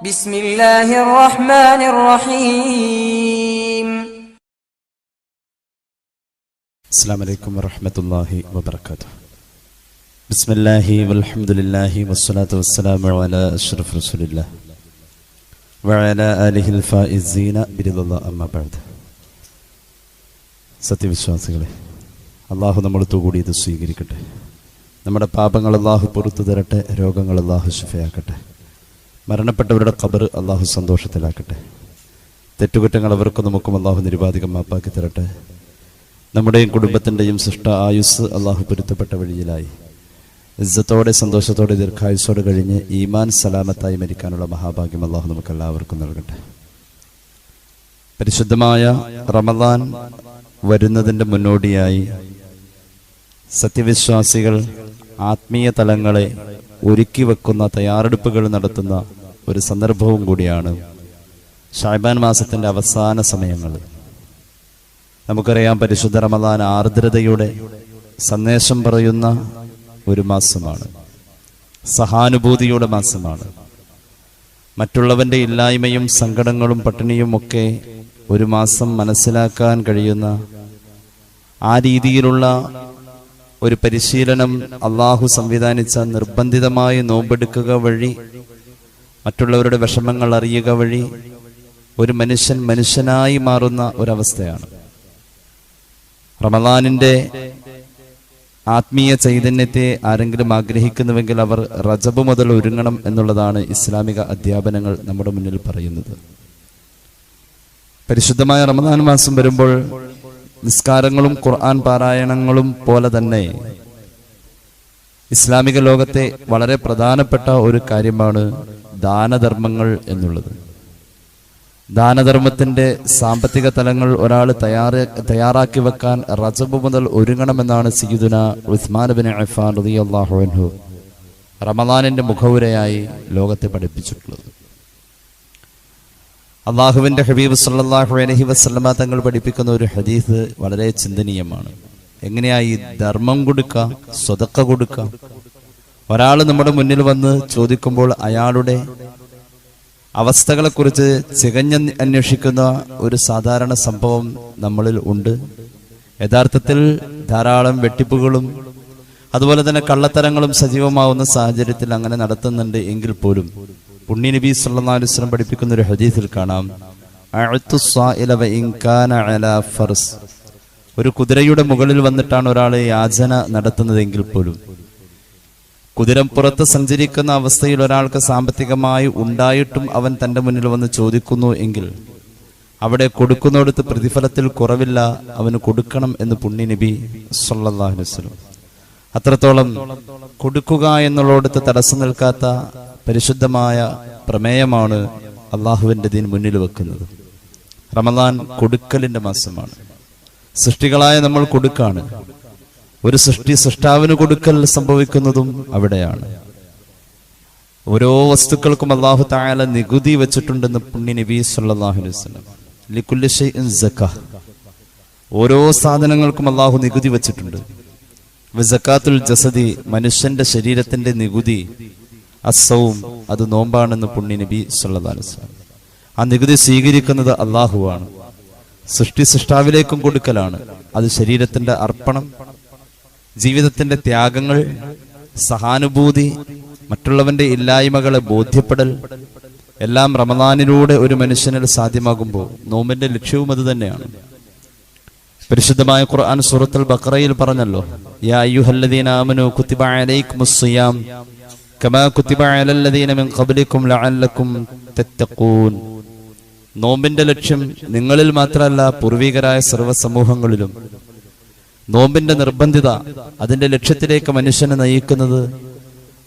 ബിസ്മില്ലാഹിർ റഹ്മാനിർ റഹീം അസ്സലാമു അലൈക്കും വറഹ്മത്തുള്ളാഹി വബറകാതുഹു. ബിസ്മില്ലാഹി വൽഹംദുലില്ലാഹി വസ്സലാത്തു വസ്സലാമു അലാ അഷ്റഫി റസൂലില്ലാഹ് വഅലാ ആലിഹിൽ ഫായിസീന ബിരിദല്ലാഹ് അമ്മ ബഅദ്. സത്യവിശ്വാസികളെ അള്ളാഹു നമ്മളടുത്തു കൂടി ഇത് സ്വീകരിക്കട്ടെ. നമ്മുടെ പാപങ്ങൾ അള്ളാഹു പുറത്തു തരട്ടെ രോഗങ്ങൾ അള്ളാഹു ശുഫയാക്കട്ടെ. മരണപ്പെട്ടവരുടെ ഖബർ അള്ളാഹു സന്തോഷത്തിലാക്കട്ടെ. തെറ്റുകുറ്റങ്ങൾ അവർക്കും നമുക്കും അള്ളാഹു നിരുപാധികം മാപ്പാക്കി തരട്ടെ. നമ്മുടെയും കുടുംബത്തിന്റെയും സൃഷ്ട ആയുസ് അള്ളാഹു പൊരുത്തപ്പെട്ട വഴിയിലായി. ഇജ്ജത്തോടെ സന്തോഷത്തോടെ ദീർഘായുസോടെ കഴിഞ്ഞ് ഈമാൻ സലാമത്തായി മരിക്കാനുള്ള മഹാഭാഗ്യം അള്ളാഹു നമുക്ക് എല്ലാവർക്കും നൽകട്ടെ. പരിശുദ്ധമായ റമദാൻ വരുന്നതിന്റെ മുന്നോടിയായി സത്യവിശ്വാസികൾ ആത്മീയ തലങ്ങളെ ഒരുക്കി വെക്കുന്ന തയ്യാറെടുപ്പുകൾ നടത്തുന്ന ഒരു സന്ദർഭവും കൂടിയാണ് ഷാബാൻ മാസത്തിന്റെ അവസാന സമയങ്ങൾ. നമുക്കറിയാം പരിശുദ്ധ റമദാൻ ആർദ്രതയുടെ സന്ദേശം പറയുന്ന ഒരു മാസമാണ്. സഹാനുഭൂതിയുടെ മാസമാണ്. മറ്റുള്ളവന്റെ ഇല്ലായ്മയും സങ്കടങ്ങളും പട്ടിണിയും ഒക്കെ ഒരു മാസം മനസ്സിലാക്കാൻ കഴിയുന്ന ആ രീതിയിലുള്ള ഒരു പരിശീലനം അള്ളാഹു സംവിധാനിച്ച നിർബന്ധിതമായി നോമ്പെടുക്കുക വഴി മറ്റുള്ളവരുടെ വിഷമങ്ങൾ അറിയുക വഴി ഒരു മനുഷ്യൻ മനുഷ്യനായി മാറുന്ന ഒരവസ്ഥയാണ്. റമദാനിന്റെ ആത്മീയ ചൈതന്യത്തെ ആരെങ്കിലും ആഗ്രഹിക്കുന്നുവെങ്കിൽ അവർ റജബ് മുതൽ ഒരുങ്ങണം എന്നുള്ളതാണ് ഇസ്ലാമിക അധ്യാപനങ്ങൾ നമ്മുടെ മുന്നിൽ പറയുന്നത്. പരിശുദ്ധമായ റമദാൻ മാസം വരുമ്പോൾ നിസ്കാരങ്ങളും ഖുർആൻ പാരായണങ്ങളും പോലെ തന്നെ ഇസ്ലാമിക ലോകത്തെ വളരെ പ്രധാനപ്പെട്ട ഒരു കാര്യമാണ് ദാനധർമ്മങ്ങൾ എന്നുള്ളത്. ദാനധർമ്മത്തിന്റെ സാമ്പത്തിക തലങ്ങൾ ഒരാൾ തയ്യാറ തയ്യാറാക്കി വെക്കാൻ റജബ് മുതൽ ഒരുങ്ങണമെന്നാണ് സീദുന ഉസ്മാൻ ബിൻ അഫാൻ റളിയല്ലാഹു അൻഹു റമദാനിന്റെ മുഖവുരയായി ലോകത്തെ പഠിപ്പിച്ചിട്ടുള്ളത്. അള്ളാഹുവിന്റെ ഹബീബ് സല്ലാഹു അലഹി വസ്ലമ തങ്ങൾ പഠിപ്പിക്കുന്ന ഒരു ഹദീസ് വളരെ ചിന്തനീയമാണ്. എങ്ങനെയാ ഈ ധർമ്മം കൊടുക്കുക സ്വതക്ക കൊടുക്കുക ഒരാൾ നമ്മുടെ മുന്നിൽ വന്ന് ചോദിക്കുമ്പോൾ അയാളുടെ അവസ്ഥകളെക്കുറിച്ച് ചികഞ്ഞ് അന്വേഷിക്കുന്ന ഒരു സാധാരണ സംഭവം നമ്മളിൽ ഉണ്ട്. യഥാർത്ഥത്തിൽ ധാരാളം വെട്ടിപ്പുകളും അതുപോലെ തന്നെ കള്ളത്തരങ്ങളും സജീവമാവുന്ന സാഹചര്യത്തിൽ അങ്ങനെ നടത്തുന്നുണ്ട് എങ്കിൽ പോലും. പുണ്യ നബി വസല്ലം പഠിപ്പിക്കുന്ന ഒരു ഹദീസിൽ കാണാം. ഒരു കുതിരയുടെ മുകളിൽ വന്നിട്ടാണ് ഒരാൾ യാചന നടത്തുന്നതെങ്കിൽ പോലും. കുതിരപ്പുറത്ത് സഞ്ചരിക്കുന്ന അവസ്ഥയിൽ ഒരാൾക്ക് സാമ്പത്തികമായി ഉണ്ടായിട്ടും അവൻ തന്റെ മുന്നിൽ വന്ന് ചോദിക്കുന്നു എങ്കിൽ അവിടെ കൊടുക്കുന്നിടത്ത് പ്രതിഫലത്തിൽ കുറവില്ല അവന് കൊടുക്കണം എന്ന് പുണ്യ നബി സല്ലാഹു വസല്ലം. അത്രത്തോളം കൊടുക്കുക എന്നുള്ളടത്ത് തടസ്സം നിൽക്കാത്ത പരിശുദ്ധമായ പ്രമേയമാണ് അള്ളാഹുവിന്റെ ദീൻ മുന്നിൽ വെക്കുന്നത്. റമദാൻ കൊടുക്കലിന്റെ മാസമാണ്. സൃഷ്ടികളായ നമ്മൾ കൊടുക്കാണ്. ഒരു സൃഷ്ടി സൃഷ്ടാവിന് കൊടുക്കൽ സംഭവിക്കുന്നതും അവിടെയാണ്. ഓരോ വസ്തുക്കൾക്കും അള്ളാഹു തായാല നികുതി വെച്ചിട്ടുണ്ടെന്ന് പുണ്യ നബി സക്കാഹ് ഓരോ സാധനങ്ങൾക്കും അള്ളാഹു നികുതി വെച്ചിട്ടുണ്ട്. വിസക്കാത്തുൽ ജസദി മനുഷ്യന്റെ ശരീരത്തിന്റെ നികുതി അസവും അത് നോമ്പാണെന്ന് പുണ്യ നബി വസല്ലം. ആ നികുതി സ്വീകരിക്കുന്നത് അള്ളാഹുവാണ് സൃഷ്ടി സൃഷ്ടാവിലേക്കും കൊടുക്കലാണ്. അത് ശരീരത്തിന്റെ അർപ്പണം ജീവിതത്തിന്റെ ത്യാഗങ്ങൾ സഹാനുഭൂതി മറ്റുള്ളവന്റെ ഇല്ലായ്മകളെ ബോധ്യപ്പെടൽ എല്ലാം റമദാനിലൂടെ ഒരു മനുഷ്യനിൽ സാധ്യമാകുമ്പോൾ നോമ്പിന്റെ ലക്ഷ്യവും അത് തന്നെയാണ്. പരിശുദ്ധമായ ഖുർആൻ സൂറത്തുൽ ബക്രയിൽ പറഞ്ഞല്ലോ യാ അയ്യുഹല്ലദീന കമാ അലല്ലദീന മിൻ നോമ്പിന്റെ ലക്ഷ്യം നിങ്ങളിൽ മാത്രമല്ല പൂർവികരായ സർവസമൂഹങ്ങളിലും നോമ്പിന്റെ നിർബന്ധിത അതിന്റെ ലക്ഷ്യത്തിലേക്ക് മനുഷ്യനെ നയിക്കുന്നത്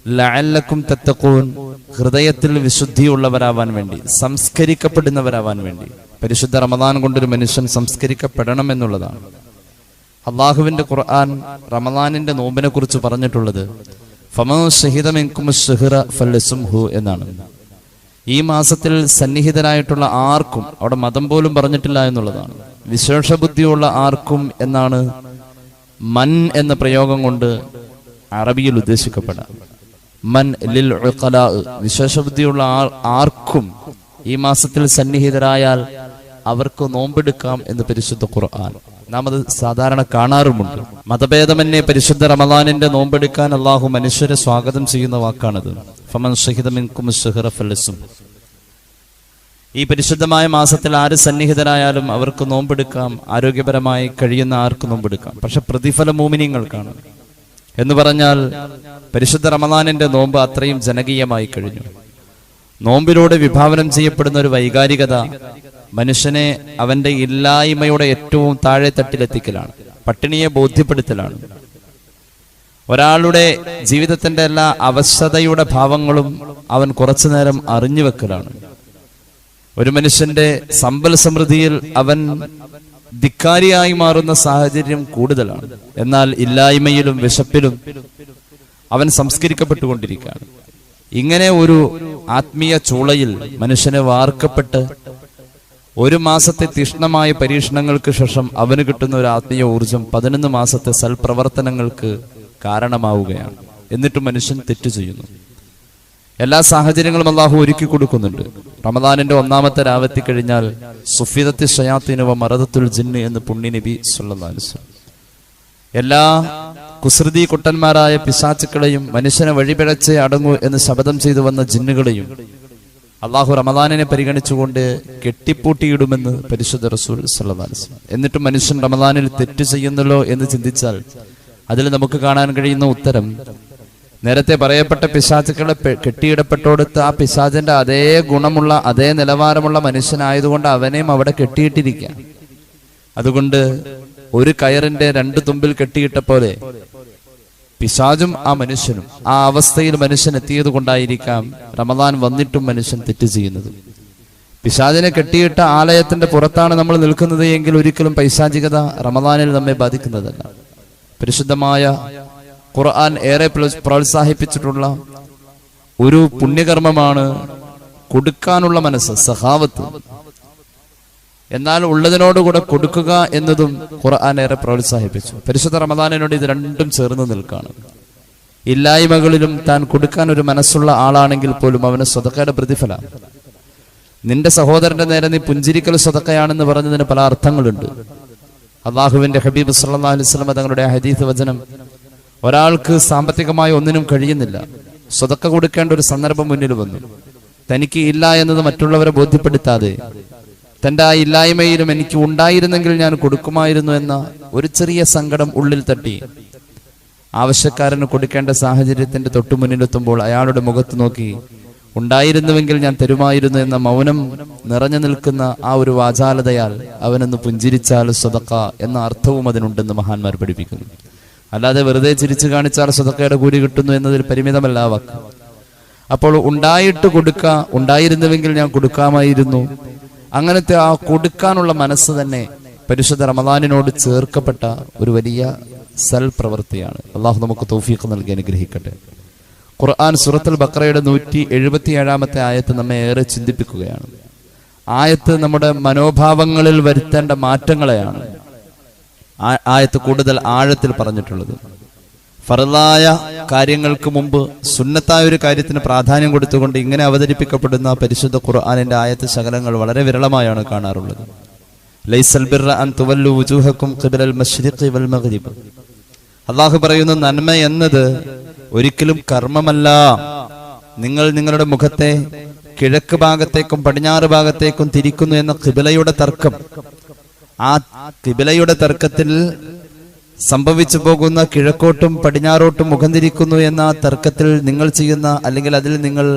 ലഅല്ലക്കും തത്തക്കോൻ ഹൃദയത്തിൽ വിശുദ്ധിയുള്ളവരാവാൻ വേണ്ടി സംസ്കരിക്കപ്പെടുന്നവരാവാൻ വേണ്ടി. പരിശുദ്ധ റമദാൻ കൊണ്ടൊരു മനുഷ്യൻ സംസ്കരിക്കപ്പെടണം എന്നുള്ളതാണ്. അള്ളാഹുവിന്റെ ഖുർആൻ റമദാനിന്റെ നോമ്പിനെ കുറിച്ച് പറഞ്ഞിട്ടുള്ളത് എന്നാണ്. ഈ മാസത്തിൽ സന്നിഹിതരായിട്ടുള്ള ആർക്കും അവിടെ മതം പോലും പറഞ്ഞിട്ടില്ല എന്നുള്ളതാണ്. വിശേഷ ബുദ്ധിയുള്ള ആർക്കും എന്നാണ് മൻ എന്ന പ്രയോഗം കൊണ്ട് അറബിയിൽ ഉദ്ദേശിക്കപ്പെടാം. മൻ ലിൽ വിശേഷബുദ്ധിയുള്ള ആർക്കും ഈ മാസത്തിൽ സന്നിഹിതരായാൽ അവർക്ക് നോമ്പെടുക്കാം എന്ന് പരിശുദ്ധ ഖുർആൻ. നാം അത് സാധാരണ കാണാറുമുണ്ട്. മതഭേദമന്യേ പരിശുദ്ധ റമദാനിന്റെ നോമ്പെടുക്കാൻ അള്ളാഹു മനുഷ്യരെ സ്വാഗതം ചെയ്യുന്ന വാക്കാണത്. ഫമൻ ഷഹിദ മിൻകും അശ്ശഹ്റ ഫലസും. ഈ പരിശുദ്ധമായ മാസത്തിൽ ആര് സന്നിഹിതരായാലും അവർക്ക് നോമ്പെടുക്കാം. ആരോഗ്യപരമായി കഴിയുന്ന ആർക്ക് നോമ്പെടുക്കാം. പക്ഷെ പ്രതിഫല മോമിനിയങ്ങൾക്കാണ് എന്ന് പറഞ്ഞാൽ പരിശുദ്ധ റമദാനിന്റെ നോമ്പ് അത്രയും ജനകീയമായി കഴിഞ്ഞു. നോമ്പിലൂടെ വിഭാവനം ചെയ്യപ്പെടുന്ന ഒരു വൈകാരികത മനുഷ്യനെ അവന്റെ ഇല്ലായ്മയുടെ ഏറ്റവും താഴെ തട്ടിലെത്തിക്കലാണ്. പട്ടിണിയെ ബോധ്യപ്പെടുത്തലാണ്. ഒരാളുടെ ജീവിതത്തിന്റെ എല്ലാ അവശതയുടെ ഭാവങ്ങളും അവൻ കുറച്ചു നേരം അറിഞ്ഞു വെക്കലാണ്. ഒരു മനുഷ്യന്റെ സമ്പൽ സമൃദ്ധിയിൽ അവൻ ധിക്കാരിയായി മാറുന്ന സാഹചര്യം കൂടുതലാണ്. എന്നാൽ ഇല്ലായ്മയിലും വിശപ്പിലും അവൻ സംസ്കരിക്കപ്പെട്ടുകൊണ്ടിരിക്കുകയാണ്. ഇങ്ങനെ ഒരു ആത്മീയ ചൂളയിൽ മനുഷ്യനെ വാർക്കപ്പെട്ട് ഒരു മാസത്തെ തീഷ്ണമായ പരീക്ഷണങ്ങൾക്ക് ശേഷം അവന് കിട്ടുന്ന ഒരു ആത്മീയ ഊർജം പതിനൊന്ന് മാസത്തെ സൽപ്രവർത്തനങ്ങൾക്ക് കാരണമാവുകയാണ്. എന്നിട്ട് മനുഷ്യൻ തെറ്റു ചെയ്യുന്നു. എല്ലാ സാഹചര്യങ്ങളും അള്ളാഹു ഒരുക്കി കൊടുക്കുന്നുണ്ട്. റമദാനിന്റെ ഒന്നാമത്തെ രാവത്തി കഴിഞ്ഞാൽ സുഫിദത്തി ഷയാത്തിനുവ മറദത്തുൽ ജിന്ന് എന്ന് പുണ്യ നബി സല്ലല്ലാഹു എല്ലാ കുസൃതി കുട്ടന്മാരായ പിശാച്ചുക്കളെയും മനുഷ്യനെ വഴിപിഴച്ച് അടങ്ങൂ എന്ന് ശപഥം ചെയ്തു വന്ന ജിന്നുകളെയും അള്ളാഹു റമദാനിനെ പരിഗണിച്ചുകൊണ്ട് കെട്ടിപ്പൂട്ടിയിടുമെന്ന് പരിശുദ്ധ റസൂൽ വസല്ലം. എന്നിട്ടും മനുഷ്യൻ റമദാനിൽ തെറ്റ് ചെയ്യുന്നല്ലോ എന്ന് ചിന്തിച്ചാൽ അതിൽ നമുക്ക് കാണാൻ കഴിയുന്ന ഉത്തരം നേരത്തെ പറയപ്പെട്ട പിശാചുക്കളെ കെട്ടിയിടപ്പെട്ടോടുത്ത് ആ പിശാചിന്റെ അതേ ഗുണമുള്ള അതേ നിലവാരമുള്ള മനുഷ്യനായതുകൊണ്ട് അവനെയും അവിടെ കെട്ടിയിട്ടിരിക്കുക അതുകൊണ്ട് ഒരു കയറിന്റെ രണ്ട് തുമ്പിൽ കെട്ടിയിട്ട പോലെ പിശാചും ആ മനുഷ്യനും ആ അവസ്ഥയിൽ മനുഷ്യൻ എത്തിയത് കൊണ്ടായിരിക്കാം റമദാൻ വന്നിട്ടും മനുഷ്യൻ തെറ്റ് ചെയ്യുന്നത്. പിശാചിനെ കെട്ടിയിട്ട ആലയത്തിന്റെ പുറത്താണ് നമ്മൾ നിൽക്കുന്നത് എങ്കിൽ ഒരിക്കലും പൈശാചികത റമദാനിൽ നമ്മെ ബാധിക്കുന്നതല്ല. പരിശുദ്ധമായ ഖുർആൻ ഏറെ പ്രോത്സാഹിപ്പിച്ചിട്ടുള്ള ഒരു പുണ്യകർമ്മമാണ് കൊടുക്കാനുള്ള മനസ്സ് സഹാവത്ത്. എന്നാൽ ഉള്ളതിനോടുകൂടെ കൊടുക്കുക എന്നതും ഖുർആൻ ഏറെ പ്രോത്സാഹിപ്പിച്ചു. പരിശുദ്ധ റമദാനിനോട് ഇത് രണ്ടും ചേർന്ന് നിൽക്കുകയാണ് ഇല്ലായ്മകളിലും താൻ കൊടുക്കാൻ ഒരു മനസ്സുള്ള ആളാണെങ്കിൽ പോലും അവന് സ്വതക്കയുടെ പ്രതിഫല. നിന്റെ സഹോദരന്റെ നേരെ നീ പുഞ്ചിരിക്കൽ സ്വതക്കയാണെന്ന് പറഞ്ഞതിന് പല അർത്ഥങ്ങളുണ്ട്. അള്ളാഹുവിന്റെ ഹബീബ് സല്ലാ അലൈഹി തങ്ങളുടെ ഹദീസ് വചനം ഒരാൾക്ക് സാമ്പത്തികമായി ഒന്നിനും കഴിയുന്നില്ല. സ്വതക്ക കൊടുക്കേണ്ട ഒരു സന്ദർഭം മുന്നിൽ വന്നു. തനിക്ക് ഇല്ല എന്നത് മറ്റുള്ളവരെ ബോധ്യപ്പെടുത്താതെ തന്റെ ആ ഇല്ലായ്മയിലും എനിക്ക് ഉണ്ടായിരുന്നെങ്കിൽ ഞാൻ കൊടുക്കുമായിരുന്നു എന്ന ഒരു ചെറിയ സങ്കടം ഉള്ളിൽ തട്ടി. ആവശ്യക്കാരന് കൊടുക്കേണ്ട സാഹചര്യത്തിന്റെ തൊട്ടു മുന്നിലെത്തുമ്പോൾ അയാളുടെ മുഖത്ത് നോക്കി ഉണ്ടായിരുന്നുവെങ്കിൽ ഞാൻ തരുമായിരുന്നു എന്ന മൗനം നിറഞ്ഞു നിൽക്കുന്ന ആ ഒരു വാചാലതയാൽ അവനൊന്ന് പുഞ്ചിരിച്ചാൽ സ്വതക്ക എന്ന അർത്ഥവും അതിനുണ്ടെന്ന് മഹാന്മാർ പഠിപ്പിക്കുന്നു. അല്ലാതെ വെറുതെ ചിരിച്ചു കാണിച്ചാൽ സ്വതക്കയുടെ കൂലി കിട്ടുന്നു എന്നതിൽ പരിമിതമല്ല വാക്ക്. അപ്പോൾ ഉണ്ടായിട്ട് കൊടുക്ക ഉണ്ടായിരുന്നുവെങ്കിൽ ഞാൻ കൊടുക്കാമായിരുന്നു. അങ്ങനത്തെ ആ കൊടുക്കാനുള്ള മനസ്സ് തന്നെ പരിശുദ്ധ റമദാനിനോട് ചേർക്കപ്പെട്ട ഒരു വലിയ സൽ പ്രവൃത്തിയാണ് അള്ളാഹു നമുക്ക് തൗഫീഖ് നൽകി അനുഗ്രഹിക്കട്ടെ. ഖുർആൻ സുറത്തുൽ ബക്രയുടെ നൂറ്റി എഴുപത്തി ഏഴാമത്തെ ആയത്ത് നമ്മെ ഏറെ ചിന്തിപ്പിക്കുകയാണ്. ആയത്ത് നമ്മുടെ മനോഭാവങ്ങളിൽ വരുത്തേണ്ട മാറ്റങ്ങളെയാണ്. ആയത്ത് കൂടുതൽ ആഴത്തിൽ പറഞ്ഞിട്ടുള്ളത്. ഫറലായ കാര്യങ്ങൾക്ക് മുമ്പ് സുന്നത്തായ ഒരു കാര്യത്തിന് പ്രാധാന്യം കൊടുത്തുകൊണ്ട് ഇങ്ങനെ അവതരിപ്പിക്കപ്പെടുന്ന പരിശുദ്ധ ഖുർആാനിന്റെ ആയത്ത് ശകലങ്ങൾ വളരെ വിരളമായാണ് കാണാറുള്ളത്. അള്ളാഹു പറയുന്ന നന്മ എന്നത് ഒരിക്കലും കർമ്മമല്ല. നിങ്ങൾ നിങ്ങളുടെ മുഖത്തെ കിഴക്ക് ഭാഗത്തേക്കും പടിഞ്ഞാറ് ഭാഗത്തേക്കും തിരിക്കുന്നു എന്ന കിബിലയുടെ തർക്കം ആ കിബിലയുടെ തർക്കത്തിൽ സംഭവിച്ചു പോകുന്ന കിഴക്കോട്ടും പടിഞ്ഞാറോട്ടും മുഖം തിരിക്കുന്നു എന്ന തർക്കത്തിൽ നിങ്ങൾ ചെയ്യുന്ന അല്ലെങ്കിൽ അതിൽ നിങ്ങൾ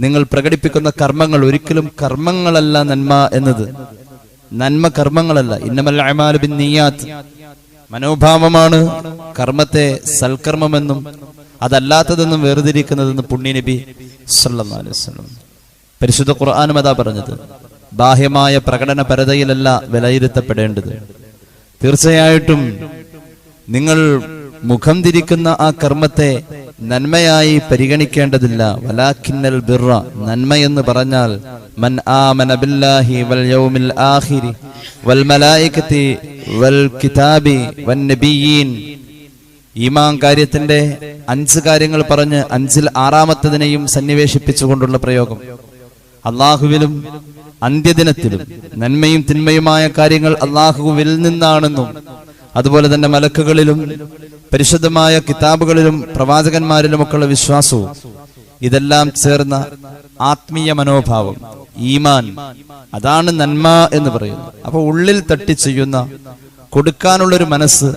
നിങ്ങൾ പ്രകടിപ്പിക്കുന്ന കർമ്മങ്ങൾ ഒരിക്കലും കർമ്മങ്ങളല്ല നന്മ എന്നത്. നന്മ കർമ്മങ്ങളല്ല. ഇന്നമൽ ബിന്നിയാത്ത് മനോഭാവമാണ് കർമ്മത്തെ സൽക്കർമ്മമെന്നും അതല്ലാത്തതെന്നും വേർതിരിക്കുന്നതെന്ന് പുണ്യനബി സല്ലല്ലാഹു അലൈഹി വസല്ലം. പരിശുദ്ധ ഖുർആാനും അതാ പറഞ്ഞത്. ബാഹ്യമായ പ്രകടന പരതയിലല്ല വിലയിരുത്തപ്പെടേണ്ടത്. തീർച്ചയായിട്ടും നിങ്ങൾ മുഖം തിരിക്കുന്ന ആ കർമ്മത്തെ നന്മയായി പരിഗണിക്കേണ്ടതില്ല. വലാഖിന്നൽ ബിറ നന്മ എന്ന് പറഞ്ഞാൽ മൻ ആമന ബില്ലാഹി വൽ യൗമിൽ ആഖിരി വൽ മലായികത്തി വൽ കിതാബി വൻ നബിയീൻ. ഈമാൻ കാര്യത്തിന്റെ അഞ്ച് കാര്യങ്ങൾ പറഞ്ഞ് അഞ്ചിൽ ആറാമത്തതിനെയും സന്നിവേശിപ്പിച്ചുകൊണ്ടുള്ള പ്രയോഗം. അള്ളാഹുവിലും അന്ത്യദിനത്തിലും നന്മയും തിന്മയുമായ കാര്യങ്ങൾ അള്ളാഹുവിൽ നിന്നാണെന്നും അതുപോലെ തന്നെ മലക്കുകളിലും പരിശുദ്ധമായ കിതാബുകളിലും പ്രവാചകന്മാരിലും ഒക്കെയുള്ള വിശ്വാസവും ഇതെല്ലാം ചേർന്ന ആത്മീയ മനോഭാവം ഈമാൻ അതാണ് നന്മ എന്ന് പറയുന്നത്. അപ്പൊ ഉള്ളിൽ തട്ടി ചെയ്യുന്ന കൊടുക്കാനുള്ളൊരു മനസ്സ്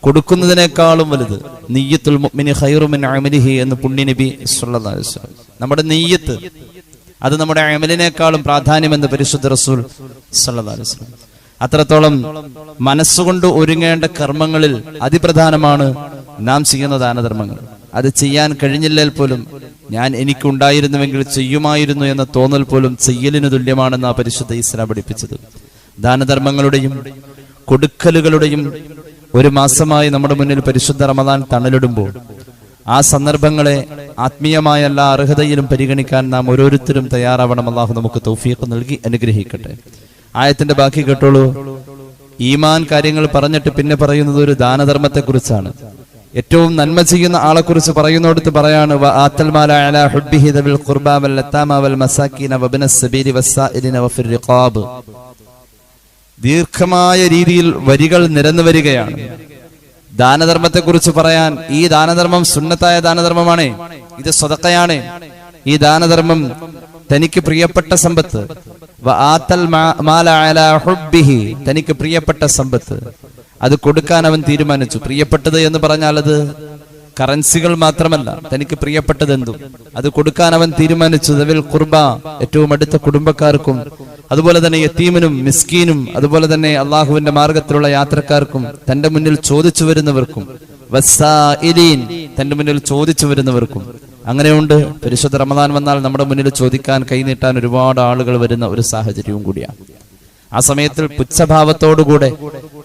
കൊടുക്കുന്നതിനേക്കാളും വലുത് നെയ്യത്തുൽ ഖൈറുമിൻ അമലിഹി എന്ന് അലൈഹി വസല്ലം. നമ്മുടെ നെയ്യത്ത് അത് നമ്മുടെ അമലിനേക്കാളും പ്രാധാന്യമെന്ന് പരിശുദ്ധ റസൂൽ അത്രത്തോളം മനസ്സുകൊണ്ട് ഒരുങ്ങേണ്ട കർമ്മങ്ങളിൽ അതിപ്രധാനമാണ് നാം ചെയ്യുന്ന ദാനധർമ്മങ്ങൾ. അത് ചെയ്യാൻ കഴിഞ്ഞില്ലേൽ പോലും ഞാൻ എനിക്കുണ്ടായിരുന്നുവെങ്കിൽ ചെയ്യുമായിരുന്നു എന്ന തോന്നൽ പോലും ചെയ്യലിന് തുല്യമാണെന്ന് ആ പരിശുദ്ധ ഇസ്ലാം പഠിപ്പിച്ചത്. ദാനധർമ്മങ്ങളുടെയും കൊടുക്കലുകളുടെയും ഒരു മാസമായി നമ്മുടെ മുന്നിൽ പരിശുദ്ധ റമദാൻ തണലിടുമ്പോൾ ആ സന്ദർഭങ്ങളെ ആത്മീയമായ എല്ലാ അർഹതയിലും പരിഗണിക്കാൻ നാം ഓരോരുത്തരും തയ്യാറാവണം. അള്ളാഹു നമുക്ക് തൗഫീഖ് നൽകി അനുഗ്രഹിക്കട്ടെ. ആയത്തിന്റെ ബാക്കി കേട്ടോളൂ. ഈമാൻ കാര്യങ്ങൾ പറഞ്ഞിട്ട് പിന്നെ പറയുന്നത് ഒരു ദാനധർമ്മത്തെ കുറിച്ചാണ് ഏറ്റവും നന്മ ചെയ്യുന്ന ആളെ കുറിച്ച് പറയുന്നിടത്ത് പറയാണ് "വ ആത്തൽ ഹുബ്ബിഹി ദവിൽ ഖുർബാ വൽ ലത്താമ വൽ സബീലി വസ്സായിലിന വഫിർ റിഖാബ്. ദീർഘമായ രീതിയിൽ വരികൾ നിരന്നു വരികയാണ്. ദാനധർമ്മത്തെ കുറിച്ച് പറയാൻ ഈ ദാനധർമ്മം സുന്നത്തായ ദാനധർമ്മമാണ്. ഇത് സ്വതക്കയാണ്. ഈ ദാനധർമ്മം തനിക്ക് പ്രിയപ്പെട്ട സമ്പത്ത്. തനിക്ക് പ്രിയപ്പെട്ട സമ്പത്ത്. അത് കൊടുക്കാൻ അവൻ തീരുമാനിച്ചു. പ്രിയപ്പെട്ടത് എന്ന് പറഞ്ഞാൽ അത് കറൻസികൾ മാത്രമല്ല തനിക്ക് പ്രിയപ്പെട്ടത് എന്തും അത് കൊടുക്കാൻ അവൻ തീരുമാനിച്ചു ദവിൽ കുർബ ഏറ്റവും അടുത്ത കുടുംബക്കാർക്കും അതുപോലെ തന്നെ യത്തീമിനും മിസ്കീനും അതുപോലെ തന്നെ അള്ളാഹുവിന്റെ മാർഗത്തിലുള്ള യാത്രക്കാർക്കും തന്റെ മുന്നിൽ ചോദിച്ചു വരുന്നവർക്കും തന്റെ മുന്നിൽ ചോദിച്ചു വരുന്നവർക്കും. അങ്ങനെയുണ്ട്. പരിശുദ്ധ റമദാൻ വന്നാൽ നമ്മുടെ മുന്നിൽ ചോദിക്കാൻ കൈനീട്ടാൻ ഒരുപാട് ആളുകൾ വരുന്ന ഒരു സാഹചര്യവും കൂടിയാണ്. ആ സമയത്തിൽ പുച്ഛഭാവത്തോടുകൂടെ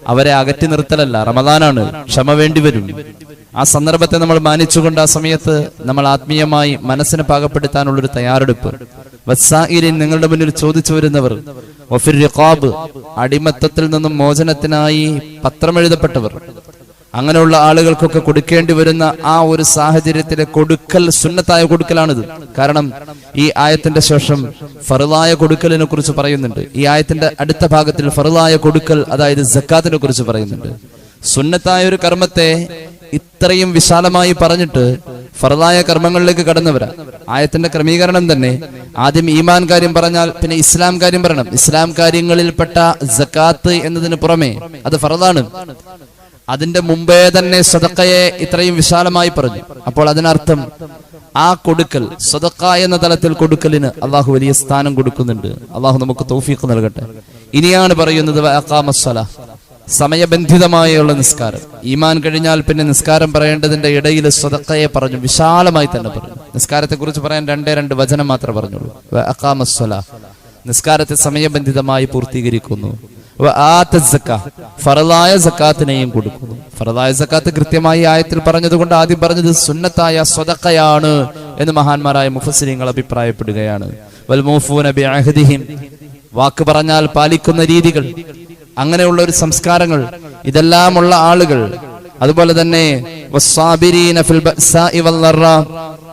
അവരെ അകറ്റി നിർത്തലല്ല. റമദാനാണ് ക്ഷമ വേണ്ടി വരും. ആ സന്ദർഭത്തെ നമ്മൾ മാനിച്ചുകൊണ്ട് ആ സമയത്ത് നമ്മൾ ആത്മീയമായി മനസ്സിനെ പാകപ്പെടുത്താനുള്ള ഒരു തയ്യാറെടുപ്പ് നിങ്ങളുടെ മുന്നിൽ ചോദിച്ചു വരുന്നവർ അടിമത്തത്തിൽ നിന്നും മോചനത്തിനായി പത്രമെഴുതപ്പെട്ടവർ അങ്ങനെയുള്ള ആളുകൾക്കൊക്കെ കൊടുക്കേണ്ടി വരുന്ന ആ ഒരു സാഹചര്യത്തിലെ കൊടുക്കൽ സുന്നത്തായ കൊടുക്കലാണിത്. കാരണം ഈ ആയത്തിന്റെ ശേഷം ഫറുതായ കൊടുക്കലിനെ കുറിച്ച് പറയുന്നുണ്ട്. ഈ ആയത്തിന്റെ അടുത്ത ഭാഗത്തിൽ ഫറുതായ കൊടുക്കൽ അതായത് ജക്കാത്തിനെ കുറിച്ച് പറയുന്നുണ്ട്. സുന്നത്തായ ഒരു കർമ്മത്തെ ഇത്രയും വിശാലമായി പറഞ്ഞിട്ട് ഫറദായ കർമ്മങ്ങളിലേക്ക് കടന്നവരാ. ആയത്തിന്റെ ക്രമീകരണം തന്നെ ആദ്യം ഈമാൻ കാര്യം പറഞ്ഞാൽ പിന്നെ ഇസ്ലാം കാര്യം പറയണം. ഇസ്ലാം കാര്യങ്ങളിൽപ്പെട്ട ജക്കാത്ത് എന്നതിന് പുറമെ അത് ഫറദാണ്. അതിന്റെ മുമ്പേ തന്നെ സദക്കയെ ഇത്രയും വിശാലമായി പറഞ്ഞു. അപ്പോൾ അതിനർത്ഥം ആ കൊടുക്കൽ സദക്ക എന്ന തലത്തിൽ കൊടുക്കലിന് അള്ളാഹു വലിയ സ്ഥാനം കൊടുക്കുന്നുണ്ട്. അള്ളാഹു നമുക്ക് തൗഫീഖ് നൽകട്ടെ. ഇനിയാണ് പറയുന്നത്. സമയബന്ധിതമായുള്ള നിസ്കാരം. ഈമാൻ കഴിഞ്ഞാൽ പിന്നെ നിസ്കാരം പറയേണ്ടതിന്റെ ഇടയിൽ സ്വതക്കയെ പറഞ്ഞു വിശാലമായി തന്നെ പറഞ്ഞു. നിസ്കാരത്തെ കുറിച്ച് പറയാൻ രണ്ടേ രണ്ട് വചനം മാത്രമേ പറഞ്ഞുള്ളൂ. നിസ്കാരത്തെ സമയബന്ധിതമായി പൂർത്തീകരിക്കുന്നു. ഫറലായ സക്കാത്തിനെയും കൊടുക്കുന്നു. ഫറലായ സക്കാത്ത് കൃത്യമായി ആയത്തിൽ പറഞ്ഞതുകൊണ്ട് ആദ്യം പറഞ്ഞത് സുന്നത്തായ സ്വതക്കയാണ് എന്ന് മഹാന്മാരായ മുഫസിനിങ്ങൾ അഭിപ്രായപ്പെടുകയാണ്. വാക്ക് പറഞ്ഞാൽ പാലിക്കുന്ന രീതികൾ. അങ്ങനെയുള്ള ഒരു സംസ്കാരങ്ങൾ ഇതെല്ലാമുള്ള ആളുകൾ. അതുപോലെ തന്നെ.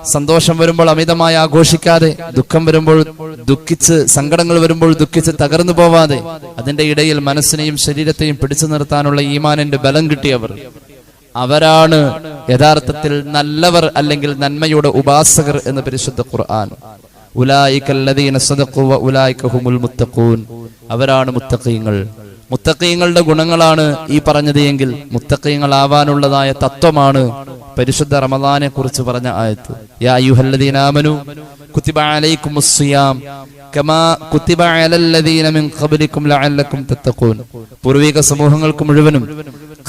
സന്തോഷം വരുമ്പോൾ അമിതമായി ആഘോഷിക്കാതെ ദുഃഖം വരുമ്പോൾ ദുഃഖിച്ച് സങ്കടങ്ങൾ വരുമ്പോൾ ദുഃഖിച്ച് തകർന്നു പോവാതെ അതിന്റെ ഇടയിൽ മനസ്സിനെയും ശരീരത്തെയും പിടിച്ചു നിർത്താനുള്ള ഈമാനിന്റെ ബലം കിട്ടിയവർ. അവരാണ് യഥാർത്ഥത്തിൽ നല്ലവർ അല്ലെങ്കിൽ നന്മയുടെ ഉപാസകർ എന്ന് പരിശുദ്ധ ഖുർആൻ. ഉലായിക്കല്ലദീന സദഖു വ ഉലായിക മുത്തഖൂൻ. അവരാണ് മുത്തഖീങ്ങൾ. മുത്തഖീങ്ങളുടെ ഗുണങ്ങളാണ് ഈ പറഞ്ഞത് എങ്കിൽ മുത്തക്കയങ്ങളാവാനുള്ളതായ തത്വമാണ് പരിശുദ്ധ റമദാനെ കുറിച്ച് പറഞ്ഞ ആയത്ത്. യാ സിയാം കമാ അലല്ലദീന മിൻ പൂർവിക സമൂഹങ്ങൾക്ക് മുഴുവനും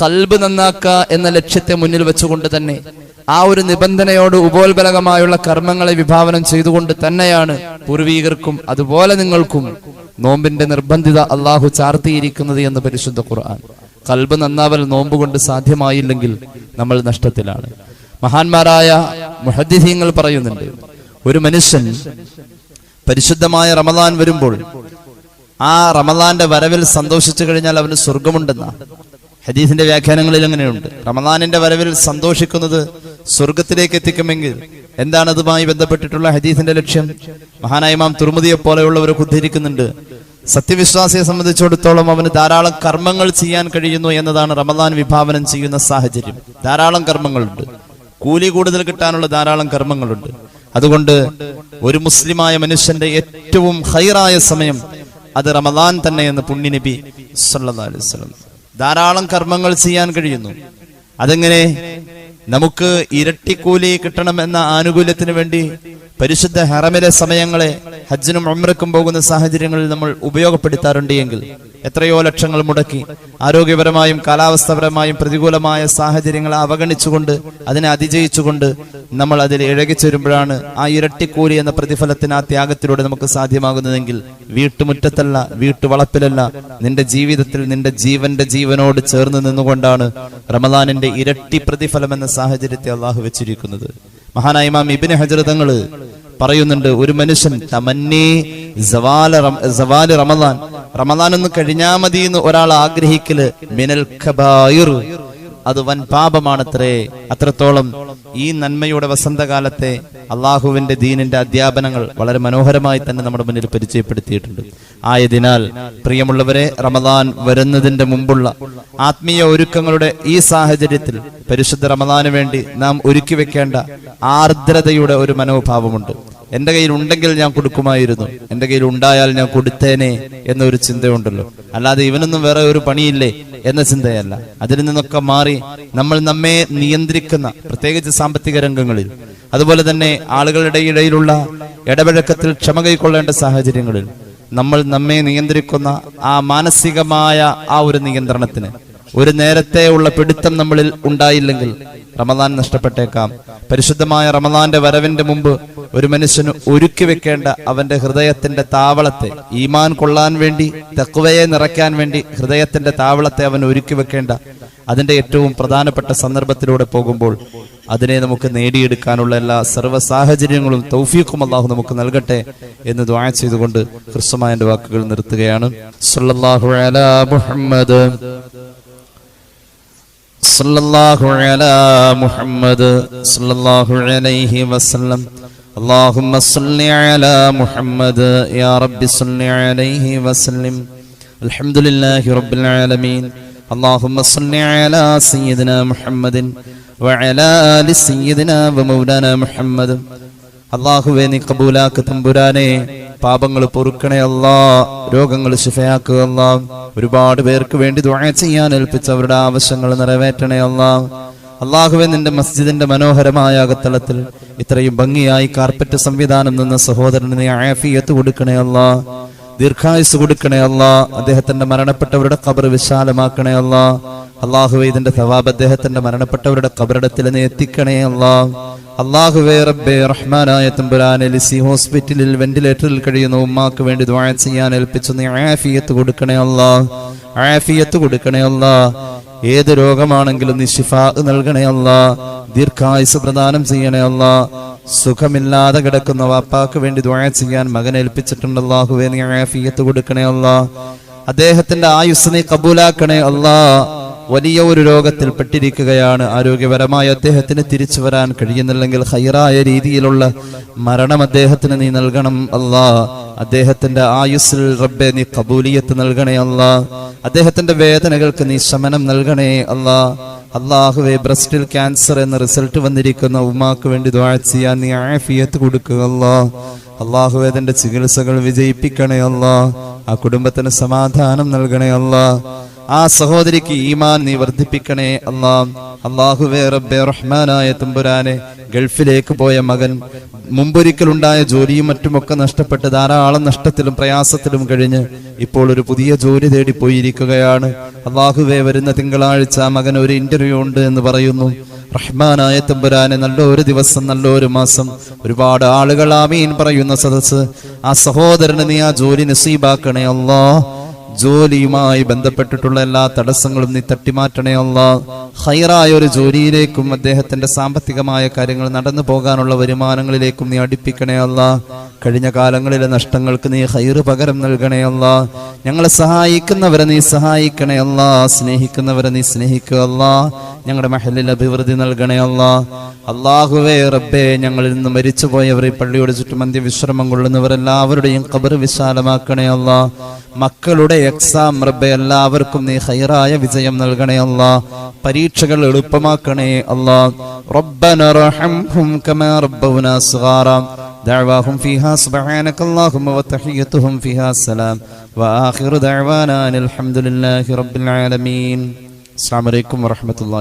കൽബ് നന്നാക്ക എന്ന ലക്ഷ്യത്തെ മുന്നിൽ വെച്ചുകൊണ്ട് തന്നെ ആ ഒരു നിബന്ധനയോട് ഉപോത്ബലകമായുള്ള കർമ്മങ്ങളെ വിഭാവനം ചെയ്തുകൊണ്ട് തന്നെയാണ് പൂർവീകർക്കും അതുപോലെ നിങ്ങൾക്കും നോമ്പിന്റെ നിർബന്ധിത അള്ളാഹു ചാർത്തിയിരിക്കുന്നത് എന്ന് പരിശുദ്ധ ഖുർആൻ. കൽബ് നന്നാവൽ നോമ്പ് കൊണ്ട് സാധ്യമായില്ലെങ്കിൽ നമ്മൾ നഷ്ടത്തിലാണ്. മഹാന്മാരായ മുഹദ്ദിഹീങ്ങൾ പറയുന്നുണ്ട് ഒരു മനുഷ്യൻ പരിശുദ്ധമായ റമദാൻ വരുമ്പോൾ ആ റമദാന്റെ വരവിൽ സന്തോഷിച്ചു കഴിഞ്ഞാൽ അവന് സ്വർഗമുണ്ടെന്ന. ഹദീസിന്റെ വ്യാഖ്യാനങ്ങളിൽ അങ്ങനെയുണ്ട്. റമദാനിന്റെ വരവിൽ സന്തോഷിക്കുന്നത് സ്വർഗത്തിലേക്ക് എത്തിക്കുമെങ്കിൽ എന്താണ് അതുമായി ബന്ധപ്പെട്ടിട്ടുള്ള ഹദീസിന്റെ ലക്ഷ്യം? മഹാനായ ഇമാം തുർമുദിയെ പോലെയുള്ളവരൊക്കെ ഉദ്ധരിക്കുന്നുണ്ട്. സത്യവിശ്വാസിയെ സംബന്ധിച്ചിടത്തോളം അവന് ധാരാളം കർമ്മങ്ങൾ ചെയ്യാൻ കഴിയുന്നു എന്നതാണ് റമദാൻ വിഭാവനം ചെയ്യുന്ന സാഹചര്യം. ധാരാളം കർമ്മങ്ങളുണ്ട്. കൂലി കൂടുതൽ കിട്ടാനുള്ള ധാരാളം കർമ്മങ്ങളുണ്ട്. അതുകൊണ്ട് ഒരു മുസ്ലിമായ മനുഷ്യന്റെ ഏറ്റവും ഹൈറായ സമയം അത് റമദാൻ തന്നെ എന്ന് പുണ്യനബി സല്ലാ അലൈഹി വസല്ലം. ധാരാളം കർമ്മങ്ങൾ ചെയ്യാൻ കഴിയുന്നു. അതെങ്ങനെ? നമുക്ക് ഇരട്ടിക്കൂലി കിട്ടണം എന്ന ആനുകൂല്യത്തിന് വേണ്ടി പരിശുദ്ധ ഹറമിലെ സമയങ്ങളെ ഹജ്ജിനും ഉംറക്കും പോകുന്ന സാഹചര്യങ്ങളിൽ നമ്മൾ ഉപയോഗപ്പെടുത്താറുണ്ട് എങ്കിൽ എത്രയോ ലക്ഷങ്ങൾ മുടക്കി. ആരോഗ്യപരമായും കാലാവസ്ഥാപരമായും പ്രതികൂലമായ സാഹചര്യങ്ങളെ അവഗണിച്ചുകൊണ്ട് അതിനെ അതിജയിച്ചുകൊണ്ട് നമ്മൾ അതിൽ ഇഴകിച്ചേരുമ്പോഴാണ് ആ ഇരട്ടിക്കൂലി എന്ന പ്രതിഫലത്തിന് ആ ത്യാഗത്തിലൂടെ നമുക്ക് സാധ്യമാകുന്നതെങ്കിൽ വീട്ടുമുറ്റത്തല്ല വീട്ടുവളപ്പിലല്ല നിന്റെ ജീവിതത്തിൽ നിന്റെ ജീവന്റെ ജീവനോട് ചേർന്ന് നിന്നുകൊണ്ടാണ് റമദാനിന്റെ ഇരട്ടി പ്രതിഫലം എന്ന സാഹചര്യത്തെ അള്ളാഹു വെച്ചിരിക്കുന്നത്. മഹാനായ ഇമാം ഇബിന് ഹജർ പറയുന്നുണ്ട് ഒരു മനുഷ്യൻ തമന്നേ സവാൽ റമദാൻ റമദാൻ ഒന്ന് കഴിഞ്ഞാ മതി എന്ന് ഒരാൾ ആഗ്രഹിക്കൽ മിനൽ ഖബായിർ അത് വൻ പാപമാണത്രേ. അത്രത്തോളം ഈ നന്മയുടെ വസന്തകാലത്തെ അള്ളാഹുവിന്റെ ദീനിന്റെ അധ്യാപനങ്ങൾ വളരെ മനോഹരമായി തന്നെ നമ്മുടെ മുന്നിൽ പരിചയപ്പെടുത്തിയിട്ടുണ്ട്. ആയതിനാൽ പ്രിയമുള്ളവരെ റമദാൻ വരുന്നതിന്റെ മുമ്പുള്ള ആത്മീയ ഒരുക്കങ്ങളുടെ ഈ സാഹചര്യത്തിൽ പരിശുദ്ധ റമദാന് വേണ്ടി നാം ഒരുക്കി വെക്കേണ്ട ആർദ്രതയുടെ ഒരു മനോഭാവമുണ്ട്. എന്റെ കയ്യിൽ ഉണ്ടെങ്കിൽ ഞാൻ കൊടുക്കുമായിരുന്നു. എന്റെ കയ്യിൽ ഉണ്ടായാൽ ഞാൻ കൊടുത്തേനെ എന്നൊരു ചിന്തയുണ്ടല്ലോ. അല്ലാതെ ഇവനൊന്നും വേറെ ഒരു പണിയില്ലേ എന്ന ചിന്തയല്ല. അതിൽ നിന്നൊക്കെ മാറി നമ്മൾ നമ്മെ നിയന്ത്രിക്കുന്ന പ്രത്യേകിച്ച് സാമ്പത്തിക രംഗങ്ങളിൽ അതുപോലെ തന്നെ ആളുകളുടെ ഇടയിലുള്ള ഇടപഴക്കത്തിൽ ക്ഷമ കൈക്കൊള്ളേണ്ട സാഹചര്യങ്ങളിൽ നമ്മൾ നമ്മെ നിയന്ത്രിക്കുന്ന ആ മാനസികമായ ആ ഒരു നിയന്ത്രണത്തിന് ഒരു നേരത്തെ ഉള്ള പിടുത്തം നമ്മളിൽ ഉണ്ടായില്ലെങ്കിൽ റമദാൻ നഷ്ടപ്പെട്ടേക്കാം. പരിശുദ്ധമായ റമദാന്റെ വരവിന്റെ മുമ്പ് ഒരു മനുഷ്യന് ഒരുക്കി വെക്കേണ്ട അവന്റെ ഹൃദയത്തിന്റെ താവളത്തെ ഈമാൻ കൊള്ളാൻ വേണ്ടി തെക്കുവയെ നിറയ്ക്കാൻ വേണ്ടി ഹൃദയത്തിന്റെ താവളത്തെ അവൻ ഒരുക്കി വെക്കേണ്ട അതിന്റെ ഏറ്റവും പ്രധാനപ്പെട്ട സന്ദർഭത്തിലൂടെ പോകുമ്പോൾ അതിനെ നമുക്ക് നേടിയെടുക്കാനുള്ള എല്ലാ സർവ സാഹചര്യങ്ങളും തൗഫീഖും അള്ളാഹു നമുക്ക് നൽകട്ടെ എന്ന് ദ്വാ ചെയ്തുകൊണ്ട് ക്രിസ്തുമായ വാക്കുകൾ നിർത്തുകയാണ്. സല്ലല്ലാഹു അലാ മുഹമ്മദ് صلى الله على محمد صلى الله عليه وسلم اللهم صل على محمد يا رب صل عليه وسلم الحمد لله رب العالمين اللهم صل على سيدنا محمد وعلى آل سيدنا ومولانا محمد അള്ളാഹുവെ നീ കബൂലാക്ക് തമ്പുരാനെ പാപങ്ങൾ പൊറുക്കണേ അല്ലാ രോഗങ്ങൾ ശിഫയാക്കുക അല്ലാ ഒരുപാട് പേർക്ക് വേണ്ടി ദുആ ചെയ്യാൻ ഏൽപ്പിച്ച അവരുടെ ആവശ്യങ്ങൾ നിറവേറ്റണേ അല്ലാ. അള്ളാഹുവെ നിന്റെ മസ്ജിദിന്റെ മനോഹരമായ അകത്തളത്തിൽ ഇത്രയും ഭംഗിയായി കാർപ്പറ്റ് സംവിധാനം നിന്ന സഹോദരന് നീ ആഫിയത്ത് കൊടുക്കണേ അല്ലാ ദീർഘായുസ് കൊടുക്കണേ അല്ലാ അദ്ദേഹത്തിന്റെ മരണപ്പെട്ടവരുടെ ഖബർ വിശാലമാക്കണേ അല്ലാ. അള്ളാഹുവെ ഇതിന്റെ സവാബ് അദ്ദേഹത്തിന്റെ മരണപ്പെട്ടവരുടെ ഖബറിടത്തിൽ നീ എത്തിക്കണേ അല്ലാ. അള്ളാഹുവേ റബ്ബേ റഹ്മാനായ തമ്പുരാനെ ലിസി ഹോസ്പിറ്റലിൽ വെന്റിലേറ്ററിൽ കഴിയുന്ന ഉമ്മാക്ക് വേണ്ടി ദ്വാ ചെയ്യാൻ ഏൽപ്പിച്ചു. നീ ആഫിയത്ത് കൊടുക്കണേ അല്ലാ ആഫിയത്ത് കൊടുക്കണേ അല്ലാ. ഏത് രോഗമാണെങ്കിലും നീ ശിഫാ നൽകണേ അല്ലാ. ദീർഘായുസ് പ്രദാനം ചെയ്യണേ അല്ലാ. സുഖമില്ലാതെ കിടക്കുന്ന വാപ്പാക്ക് വേണ്ടി ദ്വാ ചെയ്യാൻ മകൻ ഏൽപ്പിച്ചിട്ടുണ്ട് അല്ലാഹുവേ നീ ആഫിയത്ത് കൊടുക്കണേ അല്ലാ. അദ്ദേഹത്തിന്റെ ആയുസ് നീ കബൂലാക്കണേ അല്ലാ. വലിയ ഒരു രോഗത്തിൽ പെട്ടിരിക്കുകയാണ് ആരോഗ്യപരമായി അദ്ദേഹത്തിന് തിരിച്ചു വരാൻ കഴിയുന്നില്ലെങ്കിൽ ഹൈറായ രീതിയിലുള്ള മരണം അദ്ദേഹത്തിന് നീ നൽകണം അല്ലാ. അദ്ദേഹത്തിന്റെ ആയുസ്സിൽ റബ്ബെ നീ കബൂലിയത്ത് നൽകണേ അല്ലാ. അദ്ദേഹത്തിന്റെ വേദനകൾക്ക് നീ ശമനം നൽകണേ അല്ലാ. അള്ളാഹുവെ ബ്രസ്റ്റിൽ ക്യാൻസർ എന്ന റിസൾട്ട് വന്നിരിക്കുന്ന ഉമ്മാക്ക് വേണ്ടി ദ്വാഴ്ചയാ നീ ആഫിയത്ത് കൊടുക്കുക അല്ലാ. അള്ളാഹുവെ തന്റെ ചികിത്സകൾ വിജയിപ്പിക്കണേ അല്ലാ. ആ കുടുംബത്തിന് സമാധാനം നൽകണേ അല്ലാ. ആ സഹോദരിക്ക് ഈമാൻ നീ വർദ്ധിപ്പിക്കണേ അള്ളാ അള്ളാഹുവേ റബ്ബെ റഹ്മാനായ തുമ്പുരാനെ ഗൾഫിലേക്ക് പോയ മകൻ മുമ്പൊരിക്കലുണ്ടായ ജോലിയും മറ്റുമൊക്കെ നഷ്ടപ്പെട്ട് ധാരാളം നഷ്ടത്തിലും പ്രയാസത്തിലും കഴിഞ്ഞ് ഇപ്പോൾ ഒരു പുതിയ ജോലി തേടി പോയിരിക്കുകയാണ്. അള്ളാഹുവേ വരുന്ന തിങ്കളാഴ്ച മകൻ ഒരു ഇന്റർവ്യൂ ഉണ്ട് എന്ന് പറയുന്നു. റഹ്മാനായ തമ്പുരാനെ നല്ല ഒരു ദിവസം നല്ല ഒരു മാസം. ഒരുപാട് ആളുകൾ ആമീൻ പറയുന്ന സദസ് ആ സഹോദരന് നീ ആ ജോലി നസീബാക്കണേ അല്ലാ. ജോലിയുമായി ബന്ധപ്പെട്ടിട്ടുള്ള എല്ലാ തടസ്സങ്ങളും നീ തട്ടിമാറ്റണേ അല്ല. ഹൈറായ ഒരു ജോലിയിലേക്കും അദ്ദേഹത്തിന്റെ സാമ്പത്തികമായ കാര്യങ്ങൾ നടന്നു പോകാനുള്ള വരുമാനങ്ങളിലേക്കും നീ അടുപ്പിക്കണേ അല്ല. കഴിഞ്ഞ കാലങ്ങളിലെ നഷ്ടങ്ങൾക്ക് നീ ഹൈറ് പകരം നൽകണേ അല്ല. ഞങ്ങളെ സഹായിക്കുന്നവരെ നീ സഹായിക്കണേ അല്ല. സ്നേഹിക്കുന്നവരെ നീ സ്നേഹിക്കുക ഞങ്ങളുടെ മഹലിൽ അഭിവൃദ്ധി നൽകണേ അല്ല. അള്ളാഹുവേ റബ്ബേ ഞങ്ങളിൽ നിന്ന് മരിച്ചുപോയവർ ഈ പള്ളിയുടെ ചുറ്റും അന്ത്യവിശ്രമം കൊള്ളുന്നവരെല്ലാവരുടെയും കബർ വിശാലമാക്കണേ അല്ല. മക്കളുടെ എക്സാം റബ്ബെ എല്ലാവർക്കും നീ ഹൈറായ വിജയം നൽകണേ അല്ല പരീക്ഷകൾ എളുപ്പമാക്കണേ അല്ല റബ്ബന റഹംഹും കമാ റബ്ബൗനാ صغارا دعواهم فيها سبحانك اللهم وتحيتهم فيها السلام وآخر دعوانا أن الحمد لله رب العالمين السلام عليكم ورحمة الله